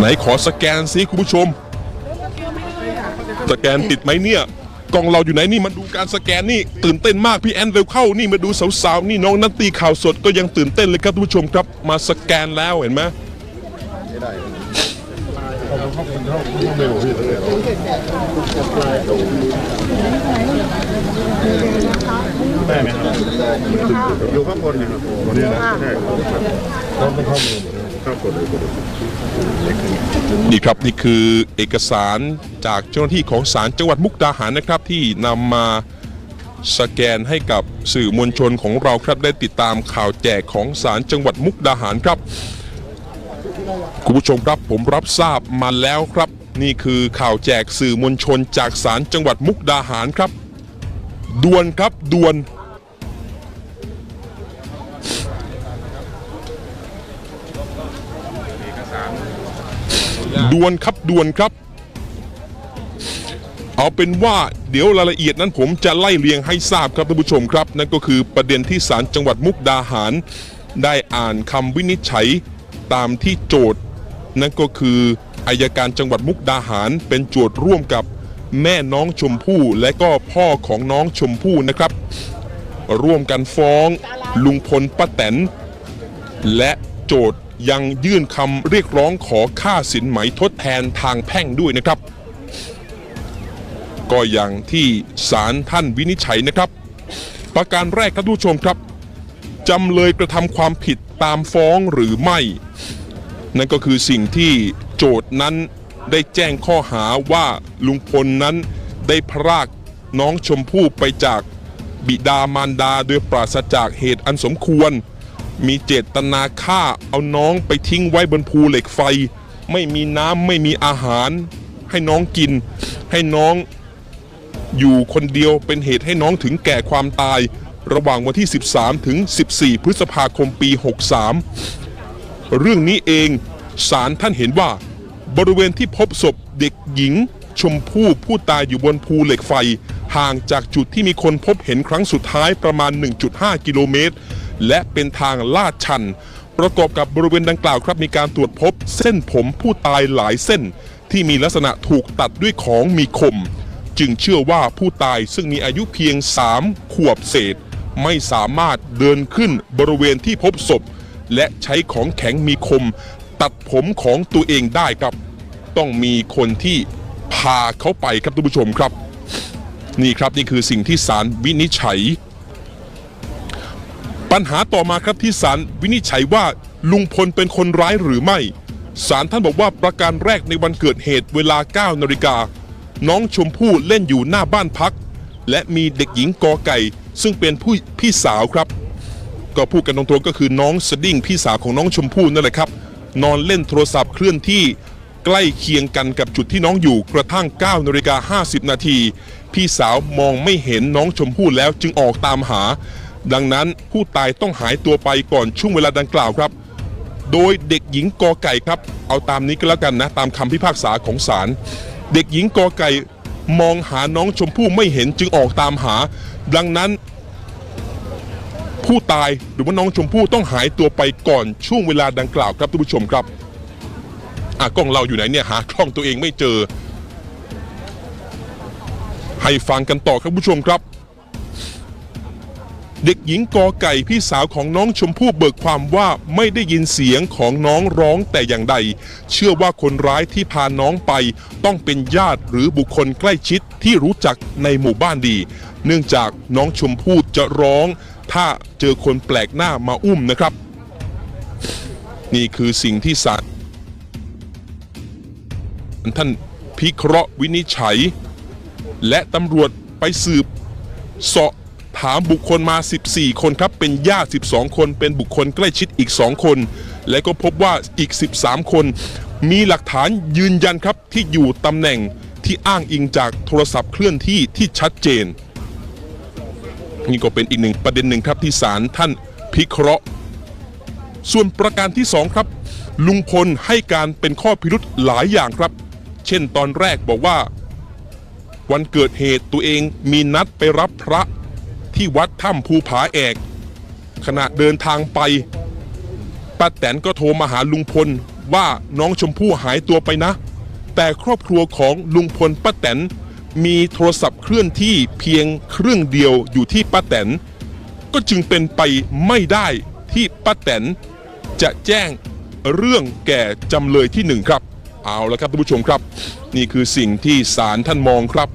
ไหนขอสแกนซิคุณผู้ชม สแกนติดไหมเนี่ยกล้องเราอยู่ไหนนี่มาดูการสแกนนี่ตื่นเต้นมากพี่แอนเร็วเข้านี่มาดูสาวๆนี่น้องนัตตีข่าวสดก็ยังตื่นเต้นเลยครับทุกผู้ชมครับ มาสแกนแล้วเห็นไหมอยู่ข้างบนนะครับตัวนี้นะใช่ต้องเป็นข้อมูลครับกดเลยกดเลย นี่ครับนี่คือเอกสารจากเจ้าหน้าที่ของศาลจังหวัดมุกดาหารนะครับ ที่นำมาสแกนให้กับสื่อมวลชนของเราครับได้ติดตามข่าวแจกของศาลจังหวัดมุกดาหารครับคุณผู้ชมครับผมรับทราบมาแล้วครับ นี่คือข่าวแจกสื่อมวลชนจากศาลจังหวัดมุกดาหารครับด่วนครับด่วน ด่วนครับด่วนครับ เอาเป็นว่าเดี๋ยวรายละเอียดนั้นผมจะไล่เรียงให้ทราบครับท่านผู้ชมครับ นั่นก็คือประเด็นที่ศาลจังหวัดมุกดาหาร ได้อ่านคำวินิจฉัยตามที่โจทย์นั่นก็คืออายการจังหวัดมุกดาหารเป็นโจทย์ร่วมกับแม่น้องชมพู่และก็พ่อของน้องชมพู่นะครับ ร่วมกันฟ้องลุงพลป้าแตนและโจทย์ ยังยื่นคำเรียกร้องขอค่าสินไหมทดแทนทางแพ่งด้วยนะครับ ก็อย่างที่ศาลท่านวินิจฉัยนะครับ ประการแรกครับทุกผู้ชมครับจำเลยกระทำความผิดตามฟ้องหรือไม่ นั่นก็คือสิ่งที่โจทย์นั้นได้แจ้งข้อหาว่าลุงพลนั้นได้พรากน้องชมพู่ไปจากบิดามารดาโดยปราศจากเหตุอันสมควร มีเจตนาฆ่าเอาน้องไปทิ้งไว้บนภูเหล็กไฟ ไม่มีน้ำไม่มีอาหาร ให้น้องกิน ให้น้องอยู่คนเดียวเป็นเหตุให้น้องถึงแก่ความตาย ระหว่างวันที่ 13 ถึง 14 พฤษภาคมปี 63 เรื่องนี้เองศาลท่านเห็นว่า บริเวณที่พบศพเด็กหญิง ชมพู่ผู้ตายอยู่บนภูเหล็กไฟ ห่างจากจุดที่มีคนพบเห็นครั้งสุดท้ายประมาณ 1.5 กิโลเมตร และเป็นทางลาดชัน ประกอบกับบริเวณดังกล่าวครับมีการตรวจพบเส้นผมผู้ตายหลายเส้น ที่มีลักษณะถูกตัดด้วยของมีคม จึงเชื่อว่าผู้ตายซึ่งมีอายุเพียง3ขวบเศษ ไม่สามารถเดินขึ้นบริเวณที่พบศพ และใช้ของแข็งมีคม ตัดผมของตัวเองได้ครับ ต้องมีคนที่พาเขาไปครับท่านผู้ชมครับ นี่ครับนี่คือสิ่งที่ศาลวินิจฉัย ปัญหาต่อมาครับที่ศาลวินิจฉัยว่าลุงพลเป็นคนร้ายหรือไม่ศาลท่านบอกว่าประการแรกในวันเกิดเหตุเวลา 9นาฬิกาน้องชมพู่เล่นอยู่หน้าบ้านพัก และมีเด็กหญิงกอไก่ ซึ่งเป็นผู้พี่สาวครับ ก็พูดกันตรงๆก็คือน้องสดิ้งพี่สาวของน้องชมพู่นั่นแหละครับ นอนเล่นโทรศัพท์เคลื่อนที่ใกล้เคียงกันกับจุดที่น้องอยู่กระทั่ง9นาฬิกา50 นาที พี่สาวมองไม่เห็นน้องชมพู่แล้วจึงออกตามหา ดังนั้นผู้ตายต้องหายตัวไปก่อนช่วงเวลาดังกล่าวครับ โดยเด็กหญิงกอไก่ครับ เอาตามนี้ก็แล้วกันนะ ตามคำพิพากษาของศาลเด็กหญิงกอไก่มองหาน้องชมพู่ไม่เห็นจึงออกตามหา ดังนั้นผู้ตายหรือว่าน้องชมพู่ต้องหายตัวไปก่อนช่วงเวลาดังกล่าวครับท่านผู้ชมครับอะกล้องเราอยู่ไหนเนี่ยหากล้องตัวเองไม่เจอ ให้ฟังกันต่อครับผู้ชมครับ เด็กหญิงกอไก่พี่สาวของน้องชมพู่เบิกความว่าไม่ได้ยินเสียงของน้องร้องแต่อย่างใด เชื่อว่าคนร้ายที่พาน้องไป ต้องเป็นญาติหรือบุคคลใกล้ชิดที่รู้จักในหมู่บ้านดี เนื่องจากน้องชมพู่จะร้อง ถ้าเจอคนแปลกหน้ามาอุ้มนะครับ นี่คือสิ่งที่ศาลท่านพิเคราะห์วินิจฉัย และตำรวจไปสืบเสาะ ถามบุคคลมา 14 คนครับเป็นญาติ 12 คน เป็นบุคคลใกล้ชิดอีก 2 คน และก็พบว่าอีก 13 คน มีหลักฐานยืนยันครับที่อยู่ตำแหน่งที่อ้างอิงจากโทรศัพท์เคลื่อนที่ที่ชัดเจน นี่ก็เป็นอีกหนึ่งประเด็นหนึ่งครับที่ศาลท่านพิเคราะห์ ส่วนประการที่สองครับ ลุงพลให้การเป็นข้อพิรุธหลายอย่างครับ เช่นตอนแรกบอกว่า วันเกิดเหตุตัวเองมีนัดไปรับพระ ที่วัดถ้ำภูผาแอก ขณะเดินทางไปป้าแตนก็โทรมาหาลุงพลว่าน้องชมพู่หายตัวไปนะ แต่ครอบครัวของลุงพลป้าแตนมีโทรศัพท์เคลื่อนที่เพียงเครื่องเดียวอยู่ที่ป้าแตน ก็จึงเป็นไปไม่ได้ที่ป้าแตน จะแจ้งเรื่องแก่จำเลยที่หนึ่งครับ เอาละครับท่านผู้ชมครับ นี่คือสิ่งที่ศาลท่านมองครับ